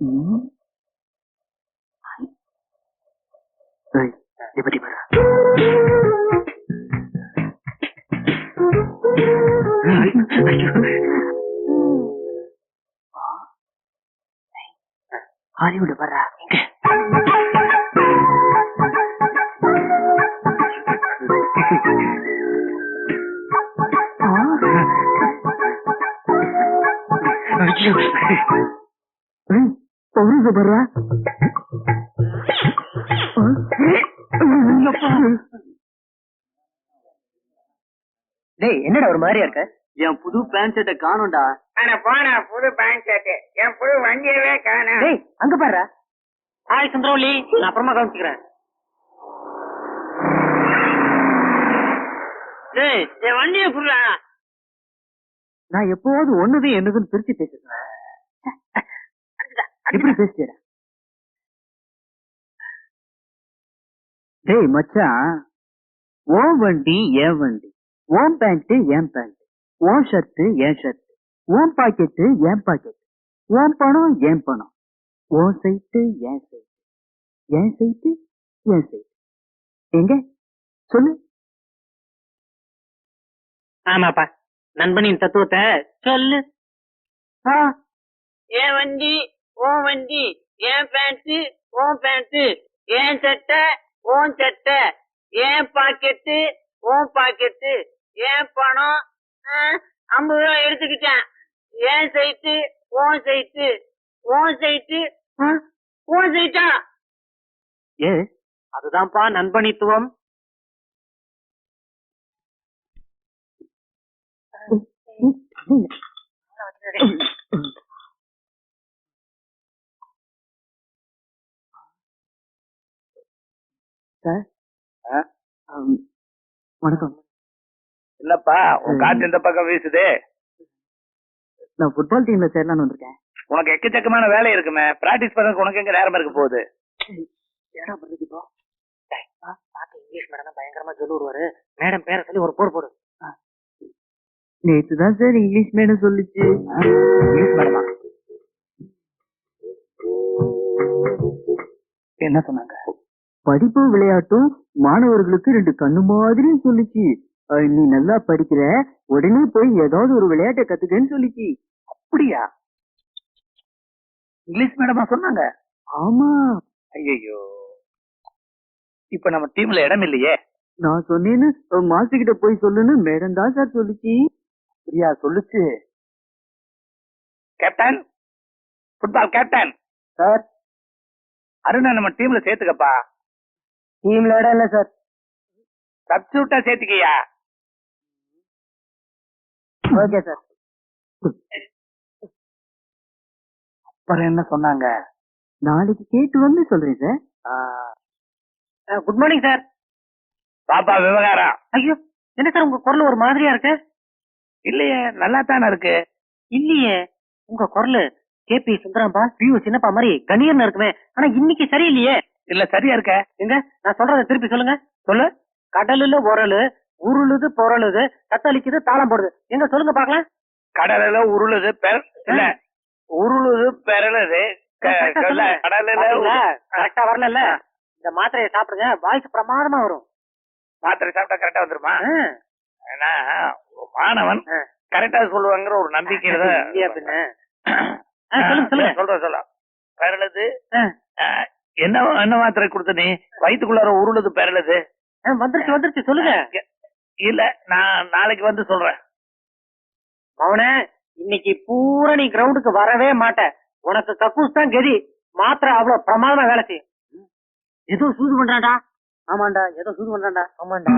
ம். ஏய், எப்படி வர ஹாலிவுட் வர்றா இங்க ஐயோ. வர்றா டேய் என்னடா ஒரு மாதிரியா இருக்க? என் புது பேண்ட் ஷர்ட்டை காணும்டா. ஆனா போனா புது பேண்ட் ஷர்ட் என் புது வண்டியவே காணும் டேய் அங்க பாரு ஹாய் சுந்தரவல்லி நான் அப்புறமா கவனிச்சுக்கிறேன் டேய் என் வண்டியை புடுறா நான் எப்போது ஒண்ணுது என்னதுன்னு பிரிச்சு பேசுறேன் இப்படி பேசிட்டா டேய் மச்சான் ஓன் வண்டி என் வண்டி. ஓன் பேண்ட் என் பேண்ட் ஓன் ஷர்ட் என் ஷர்ட் ஓன் பாக்கெட்டு என் பாக்கெட் ஓன் பணம் என் பணம். ஓன் சைட்டு என் சைட்டு என் சைட்டு என் சைட்டு எங்க? சொல்லு. ஆமாப்பா. நண்பனின் தத்துவத்தை சொல்லு. என் வண்டி ஓன் வண்டி என் பேண்ட் ஓன் பேண்ட் என் சட்டை ஓன் சட்டை என் பாக்கெட்டு ஓன் பாக்கெட்டு என் பணம் ஆ, ஐம்பது ரூபா எடுத்துக்கிட்டேன். என் side own side own side ஆ, ஓன் சைட்டா ஏ அதுதான்ப்பா நண்பனித்துவம். சார். வணக்கம். இல்லப்பா உன் காத்து இந்த பக்கம் வீசுது. நான் ஃபுட்பால் டீம்ல சேரலாம்னு வந்திருக்கேன். உனக்கு எக்கச்சக்கமான வேலை இருக்குமே. பிராக்டிஸ் பண்ணதுக்கு உனக்கு எங்க நேரம் இருக்க போகுது? ஏடா பண்றது இப்போ? இங்கிலீஷ் மேடம் பயங்கரமா சொல்லுவாரு. மேடம் பேரை சொல்லி ஒரு போடு போடு. நேத்து தான் சார் இங்கிலீஷ் மேடம் சொல்லுச்சு. இங்கிலீஷ் மேடமா என்ன சொன்னாங்க? படிப்பும் விளையாட்டும் மாணவர்களுக்கு ரெண்டு கண்ணு மாதிரி சொல்லுச்சு. நீ நல்லா படிக்கிற உடனே போய் ஏதாவது ஒரு விளையாட்டை கத்துக்கன்னு சொல்லுச்சு. அப்படியா? இங்கிலீஷ் மேடமா சொன்னாங்க? ஆமா. ஐயோ இப்ப நம்ம டீம்ல இடம் இல்லையே? நான் சொன்னேன்னு கிட்ட போய் சொல்லுன்னு மேடம் தான் சார் சொல்லுச்சு. பிரியா சொல்லுச்சு. Captain? Football captain? Sir. Aruna நம்ம டீம்ல சேர்த்துக்கப்பா. டீம்ல இடம் இல்ல சார் சப்ஸ்டியூட்டா சேர்த்துக்கியா? ஓகே சார் அப்புறம் என்ன சொன்னாங்க? நாளைக்கு கேட்டு வந்து சொல்றேன் சார் குட் மார்னிங் சார் பாப்பா விவகாரம். ஐயோ என்ன சார் உங்க குரல் ஒரு மாதிரியா இருக்கு? இல்லையே நல்லா தானே இருக்கு. இல்லையே உங்க குரல் கேபி சுந்தரம்பா பியூ சின்னப்பா மாதிரி கணீர்னு இருக்குமே. ஆனா இன்னைக்கு சரியில்லையே. இல்ல சரியா இருக்க. எங்க? நான் சொல்றத திருப்பி சொல்லுங்க. சொல்லு. கடலுல உரலு உருளுது பொருளுது தத்தளிக்குது தாளம் போடுது. எங்க சொல்லுங்க பாக்கலாம் கடலில உருளுது இல்ல. உருளுது இல்ல. கடலில உரு- கரெக்டா வரல இந்த மாத்திரையை சாப்பிடுங்க. வாய்ஸ் பிரமாதமா வரும். மாத்திரை சாப்பிட்டா கரெக்டா வந்துருமா. ஏன்னா மாணவன். கரெக்டா சொல்லுவாங்கிற ஒரு நம்பிக்கையில ஆ, சொல்லுங்க. சொல்றேன் சொல்ல. ஆ, என்ன என்ன மாத்திரை கொடுத்த நீ? வயித்துக்குள்ளார உருளுது பெரளுது ஆ, வந்துருச்சு வந்துருச்சு சொல்லுங்க. இல்ல நான் நாளைக்கு வந்து சொல்றேன். மவனே இன்னைக்கு பூரா நீ கிரவுண்டுக்கு வரவே மாட்ட. உனக்கு கக்கூஸ் தான் கதி. மாத்திரை அவ்வளவு பிரமாதமா வேலை செய்யும். ஏதோ சூது பண்றான்டா. ஆமாண்டா ஏதோ சூது பண்றான்டா. ஆமாண்டா.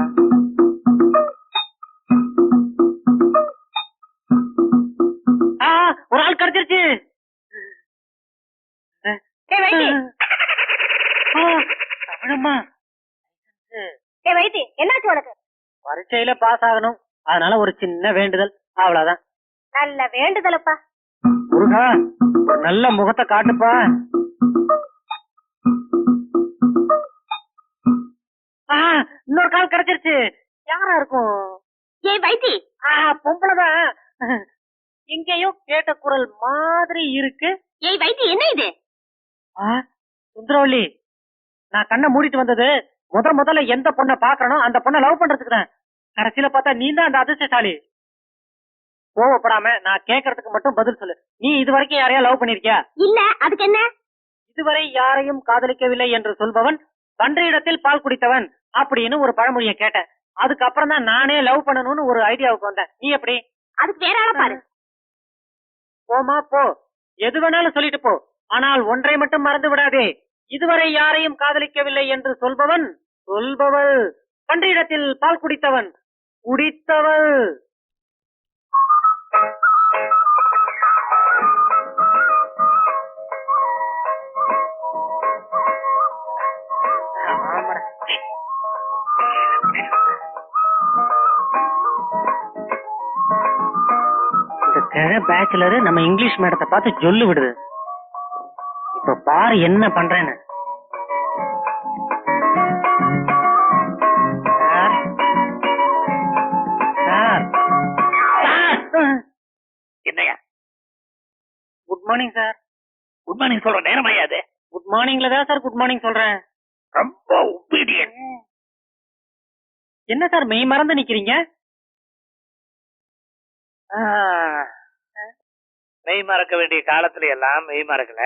வைத்தி என்னாச்சு உனக்கு? பரீட்சையில பாஸ் ஆகணும். அதனால ஒரு சின்ன வேண்டுதல். அவ்வளவுதான். நல்ல வேண்டுதலப்பா. முருகா நல்ல முகத்தை காட்டுப்பா. இன்னொரு கால் கிடைச்சிருச்சு. யாரா இருக்கும்? ஏய் வைத்தி. ஆ, பொம்பளைதான். எங்கேயோ கேட்ட குரல் மாதிரி இருக்கு. ஏய் வைத்தி என்ன இது? சுந்தரவள்ளி நான் கண்ணை மூடிட்டு வந்தது. முத முதல்ல எந்த பொண்ணை பாக்குறனோ அந்த பொண்ணை லவ் பண்றதுக்கு தான் கடைசியில பார்த்தா நீ தான் அந்த அதிர்ஷ்டசாலி. கோவப்படாம நான் கேக்குறதுக்கு மட்டும் பதில் சொல்லு. நீ இது வரைக்கும் யாரையா லவ் பண்ணிருக்கியா? இல்ல அதுக்கு என்ன? இதுவரை யாரையும் காதலிக்கவில்லை என்று சொல்பவன் பன்றியிடத்தில் பால் குடித்தவன் அப்படின்னு ஒரு பழமொழியை கேட்டேன். அதுக்கப்புறம் தான் நானே லவ் பண்ணணும்னு ஒரு ஐடியாவுக்கு வந்தேன். நீ எப்படி? அதுக்கு வேற பாரு. போமா போ. எது வேணாலும் சொல்லிட்டு போ. ஆனால் ஒன்றை மட்டும் மறந்து விடாதே. இதுவரை யாரையும் காதலிக்கவில்லை என்று சொல்பவன் சொல்பவள். பன்றியிடத்தில் பால் குடித்தவன். குடித்தவள். கிழ பேச்சுலரு நம்ம இங்கிலீஷ் மேடத்தை பார்த்து சொல்லு விடுது இப்ப பாரு என்ன பண்றேன்னு. Good morning sir good morning சொல்ற நேரமாயா அது குட் மார்னிங்ல தான் சார் குட் மார்னிங் சொல்றேன். ரொம்ப ஒப்பீடியன் என்ன சார் மெய் மறந்து நிக்கிறீங்க? மெய் மறக்க வேண்டிய காலத்துல எல்லாம் மெய் மறக்கல.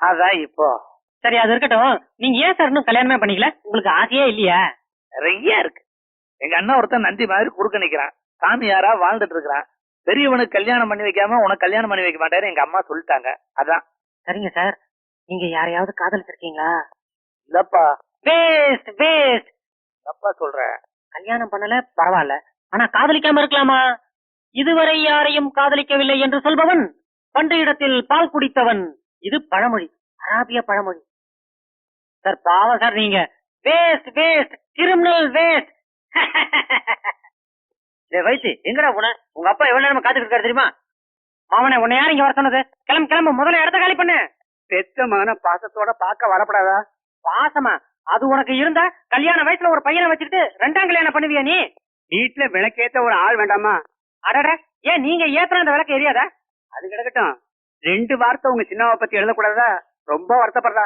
அதான் இப்போ. சரி அது இருக்கட்டும். நீங்க ஏன் சார் இன்னும் கல்யாணமே பண்ணிக்கல? உங்களுக்கு ஆசையே இல்லையா? நிறைய இருக்கு. எங்க அண்ணன் ஒருத்தன் நந்தி மாதிரி குறுக்க நிக்கிறான். சாமியாரா வாழ்ந்துட்டு இருக்கிறான். பெரியவனுக்கு கல்யாணம் பண்ணி வைக்காம உனக்கு கல்யாணம் பண்ணி வைக்க மாட்டாரு எங்க அம்மா சொல்லிட்டாங்க. அதான். சரிங்க சார். நீங்க யாரையாவது காதலிச்சிருக்கீங்களா? இல்லப்பா. Waste waste. தப்பா சொல்றேன் கல்யாணம் பண்ணல பரவாயில்ல. ஆனா காதலிக்காம இருக்கலாமா? இதுவரை யாரையும் காதலிக்கவில்லை என்று சொல்பவன் பண்டு இடத்தில் பால் குடித்தவன். இது பழமொழி அராபிய பழமொழி. சார் பாவம் சார் நீங்க. Waste waste. Criminal waste. வைத்து எங்கடா போன? உங்க அப்பா எவ்வளவு நேரமா காத்துக்கிட்டு இருக்காரு தெரியுமா? மாமனே உன்னை யார் இங்க வர சொன்னது? கிளம்பு கிளம்பு முதல்ல இடத்த காலி பண்ணு. பெத்த மகன பாசத்தோட பார்க்க வரப்படாதா? பாசமா? அது உனக்கு இருந்தா கல்யாண வயசுல ஒரு பையனை வச்சுக்கிட்டு ரெண்டாம் கல்யாணம் பண்ணுவியா நீ? வீட்டுல விளக்கேத்த ஒரு ஆள் வேண்டாமா? அடட ஏன் நீங்க ஏத்துன அந்த விளக்கு எரியாதா? அது கிடக்கட்டும். ரெண்டு வார்த்தை உங்க சின்னாவை பத்தி எழுதக்கூடாதா? ரொம்ப வருத்தப்படுறா.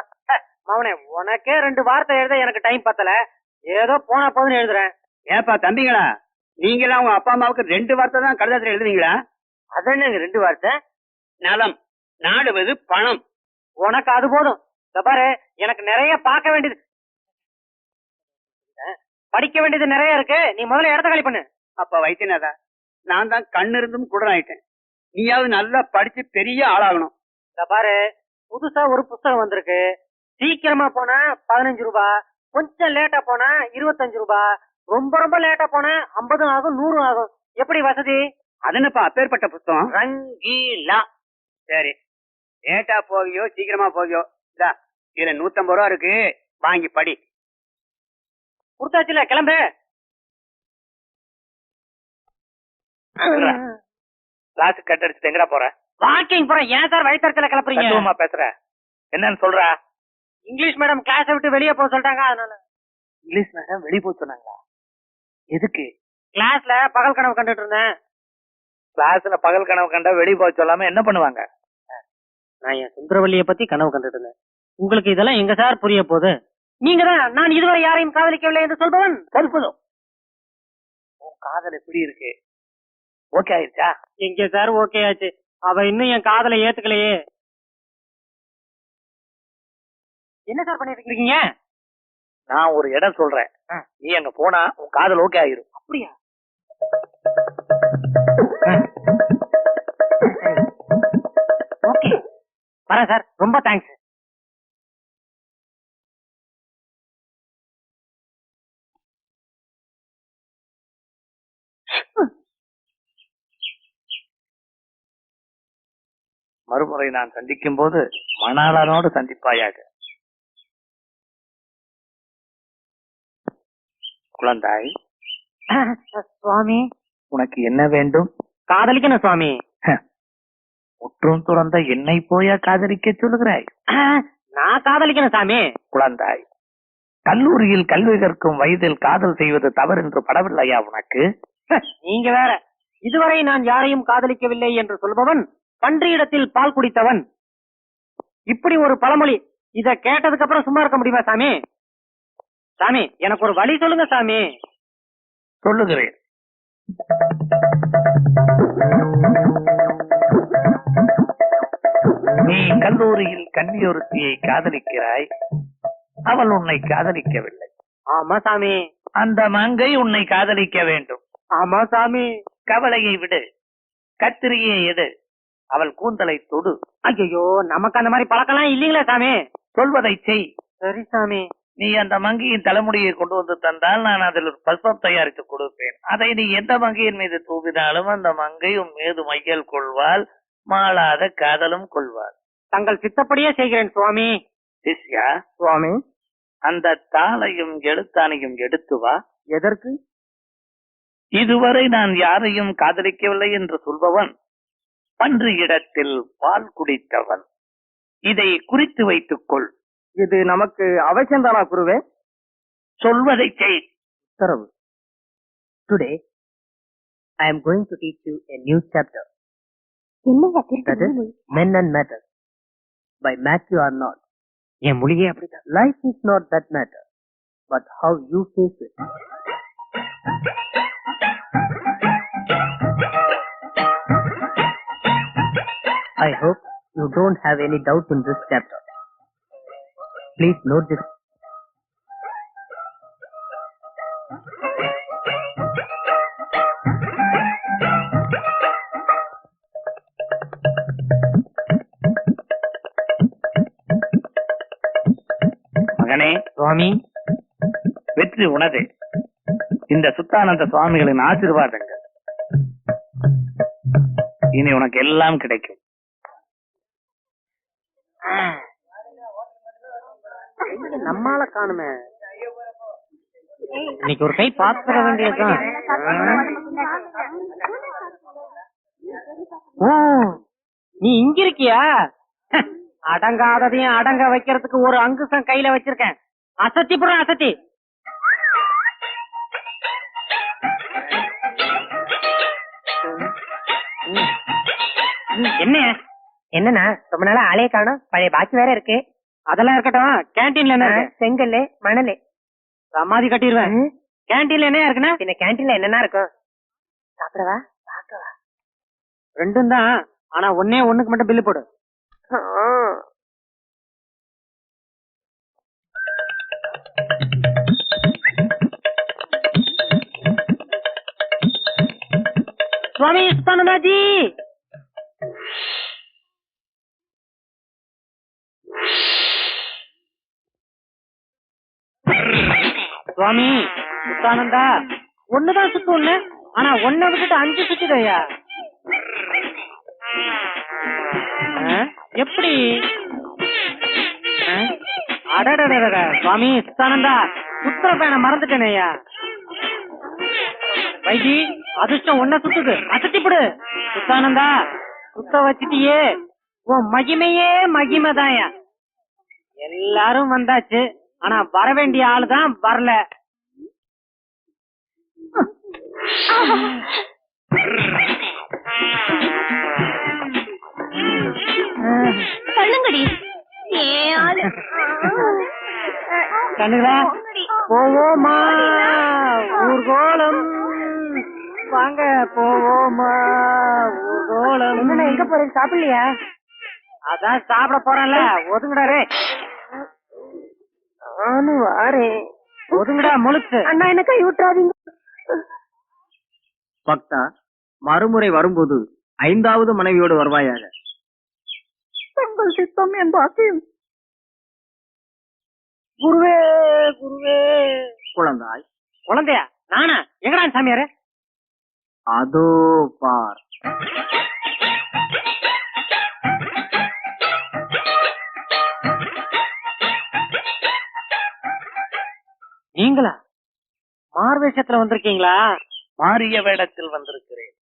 மவனே உனக்கே ரெண்டு வார்த்தை எழுத எனக்கு டைம் பத்தல. ஏதோ போனா போதுன்னு எழுதுறேன். ஏப்பா தம்பிங்களா? நீங்களாம் உங்க அப்பா அம்மாவுக்கு ரெண்டு வார்த்தை தான் கடிதத்துல எழுதுவீங்களா அது என்னங்க ரெண்டு வார்த்தை? நலம் நாடுவது பணம். உனக்கு அது போதும். பாரு எனக்கு நிறைய பார்க்க வேண்டியது. படிக்க வேண்டியது நிறைய இருக்கு. நீ முதல்ல இடத்த காலி பண்ணு. அப்ப வைத்தியநாதா நான் தான் கண்ணு இருந்தும் குடன் ஆயிட்டேன் நீயாவது நல்லா படிச்சு பெரிய ஆளாகணும். பாரு புதுசா ஒரு புஸ்தகம் வந்திருக்கு. சீக்கிரமா போனா பதினஞ்சு ரூபாய் கொஞ்சம் லேட்டா போனா இருபத்தஞ்சு ரூபாய் ரொம்ப ரொம்ப லேட்டா போனா ஐம்பதும் ஆகும் நூறும் ஆகும். எப்படி வசதி? அது என்னப்பா அப்பேற்பட்ட புத்தகம் ரங்கீலா. சரி. லேட்டா போவியோ சீக்கிரமா போவியோ? இதா இதுல நூத்தம்பது ரூபா இருக்கு. வாங்கி படி. கொடுத்தாச்சுல கிளம்பு. கிளாஸ் கட் அடிச்சுட்டு எங்கடா போற? வாக்கிங் போறேன். ஏன் சார் வழித்தரத்துல கிளப்புறீங்க? பேசுற. என்னன்னு சொல்றா? இங்கிலீஷ் மேடம் கிளாஸை விட்டு வெளியே போக சொல்லிட்டாங்க அதனால. இங்கிலீஷ் மேடம் வெளிய போய் சொன்னாங்களா? எதுக்கு? கிளாஸ்ல பகல் கனவு கண்டுட்டு இருந்தேன். கிளாஸ்ல பகல் கனவு கண்டா வெளிய போய் சொல்லாம என்ன பண்ணுவாங்க? நான் என் சுந்தரவல்லிய பத்தி கனவு கண்டுட்டு இருந்தேன். உங்களுக்கு இதெல்லாம் எங்க சார் புரிய போகுது? நீங்க தான் நான் இதுவரை யாரையும் காதலிக்கவில்லை என்று சொல்பவன்? கருப்பதும் உன் காதல் எப்படி இருக்கு? ஓகே ஆயிருச்சா எங்க சார் ஓகே ஆச்சு. அவ இன்னும் என் காதலை ஏத்துக்கலையே. என்ன சார் பண்ணிட்டு இருக்கீங்க? நான் ஒரு இடம் சொல்றேன். நீ அங்க போனா உன் காதல் ஓகே ஆயிரும். அப்படியா? ஓகே வரேன் சார். ரொம்ப தேங்க்ஸ் மறுமுறை நான் சந்திக்கும் போது மணாளனோடு சந்திப்பாயாக. குழந்தாய். சுவாமி. உனக்கு என்ன வேண்டும்? காதலிக்கணும் சுவாமி. முற்றும் துறந்த என்னை போயா காதலிக்க சொல்லுகிறாய்? நான் காதலிக்கணும் சாமி. குழந்தாய் கல்லூரியில் கல்வி கற்கும் வயதில் காதல் செய்வது தவறு என்று படவில்லையா உனக்கு? நீங்க வேற. இதுவரை நான் யாரையும் காதலிக்கவில்லை என்று சொல்பவன் பன்றியிடத்தில் பால் குடித்தவன். இப்படி ஒரு பழமொழி இத கேட்டதுக்கு அப்புறம் சும்மா இருக்க முடியுமா சாமி? சாமி எனக்கு ஒரு வழி சொல்லுங்க சாமி. சொல்லுகிறேன். நீ கல்லூரியில் கன்னியொருத்தியை காதலிக்கிறாய். அவள் உன்னை காதலிக்கவில்லை. ஆமா சாமி. அந்த மங்கை உன்னை காதலிக்க வேண்டும். ஆமா சாமி. கவலையை விடு. கத்திரியை எடு. அவள் கூந்தலை தொடு. ஐயோ நமக்கு அந்த மாதிரி பழக்கம்லாம் இல்லீங்களா சாமி. சொல்வதை செய். சரி சாமி. நீ அந்த மங்கியின் தலைமுடியை கொண்டு வந்து தந்தால் நான் அதில் ஒரு பல்பம் தயாரித்து கொடுப்பேன். அதை நீ எந்த மங்கையின் மீது தூவினாலும் அந்த மங்கை உன் மீது மையல் கொள்வாள் மாளாத காதலும் கொள்வாள். தங்கள் சித்தப்படியே செய்கிறேன் சுவாமி. சிஷ்யா சுவாமி. அந்த தாளையும் எழுத்தானையும் எடுத்து வா. எதற்கு? இதுவரை நான் யாரையும் காதலிக்கவில்லை என்று சொல்பவன் பன்று இடத்தில் பால் குடித்தவன். இதை குறித்து வைத்துக் கொள் இது நமக்கு அவசியம் தானா குருவே சொல்வதை செய் உத்தரவு today I am going to teach you a new chapter என்னங்க that is men and matters by Matthew Arnold. என் மொழியே அப்படிதான் Life is not that matter, but how you face it. I hope you don't have any doubt in this chapter. Please note this. மகனே சுவாமி. வெற்றி உனது. இந்த சுத்தானந்த சுவாமிகளின் ஆசீர்வாதங்கள். இனி உனக்கு எல்லாம் கிடைக்கும். நம்மால காணுமே? இன்னைக்கு ஒரு கை பாத்துற வேண்டியதுதான். நீ இங்க இருக்கியா? அடங்காததையும் அடங்க வைக்கிறதுக்கு ஒரு அங்குசம் கையில வச்சிருக்கேன். அசத்தி புறம் அசத்தி. என்ன? என்னண்ணா? ரொம்ப நாளா ஆளே காணும். பழைய பாக்கி வேற இருக்கு. அதெல்லாம் இருக்கட்டும். கேன்டீன்ல என்ன இருக்கு? செங்கல் மணல். சமாதி கட்டிடுவேன் கேன்டீன்ல என்ன இருக்குன்னா? பின்ன கேன்டீன்ல என்னென்ன இருக்கும்? சாப்பிடவா பார்க்கவா ரெண்டும் தான். ஆனா ஒன்னே ஒண்ணுக்கு மட்டும் பில்லு போடு. சுவாமி சுத்தானந்தாஜி சுவாமி முத்தானந்தா ஒண்ணுதான் சுத்தும்ல ஆனா ஒன்ன விட்டுட்டு அஞ்சு சுத்திடையா எப்படி? ஆ? சுவாமி சுத்தானந்தா. சுத்துற பேனை மறந்துட்டேனையா வைஜி அதிர்ஷ்டம் ஒன்ன சுத்துக்கு அசத்திப்படு சுத்தானந்தா சுத்த வச்சிட்டியே. உன் மகிமையே மகிமைதாயா எல்லாரும் வந்தாச்சு. ஆனா வர வேண்டிய ஆளுதான் வரல. சொல்லுங்கடி ஏன் ஆளு. கண்ணுங்களா போவோமா? ஊர்கோலம். வாங்க போவோமா? ஊர்கோலம். எங்க போறீங்க? சாப்பிடலையா? அதான் சாப்பிட போறேன்ல. ஒதுங்கடா ரே நானும் வாரேன். ஒதுங்கடா முழுத்து. அண்ணா என்ன கை விட்டுறாதீங்க. பக்தா மறுமுறை வரும்போது ஐந்தாவது மனைவியோடு வருவாயாக? உங்கள் சித்தம் என் பாக்கியம். குருவே குருவே. குழந்தாய். குழந்தையா? நானா? எங்கடா சாமியாரு? அதோ பார். நீங்களா? மார்வேஷத்துல வந்திருக்கீங்களா? மாறிய வேடத்தில் வந்திருக்கிறேன்.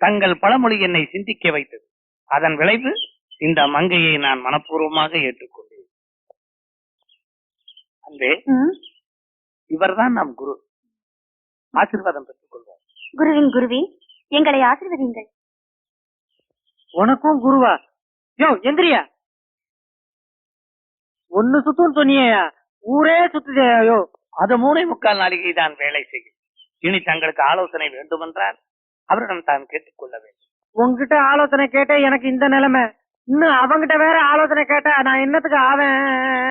தங்கள் பழமொழி என்னை சிந்திக்க வைத்தது. அதன் விளைவு இந்த மங்கையை நான் மனப்பூர்வமாக ஏற்றுக்கொண்டேன். அன்பே இவர்தான் நம் குரு. ஆசீர்வாதம் பெற்றுக் கொள்வார் குருவின் குருவி எங்களை ஆசிர்வதிங்கள் உனக்கும் குருவா? யோ எந்திரியா? ஒன்னு சுத்துன்னு சொன்னியா ஊரே சுத்துதேயோ அது மூணை முக்கால் நாளிகை தான் வேலை செய்யும். இனி தங்களுக்கு ஆலோசனை வேண்டுமென்றால் அவரிடம் தான் கேட்டுக்கொள்ள வேண்டும். உங்ககிட்ட ஆலோசனை கேட்டே எனக்கு இந்த நிலைமை. இன்னும் அவங்கிட்ட வேற ஆலோசனை கேட்டா நான் என்னத்துக்கு ஆவேன்?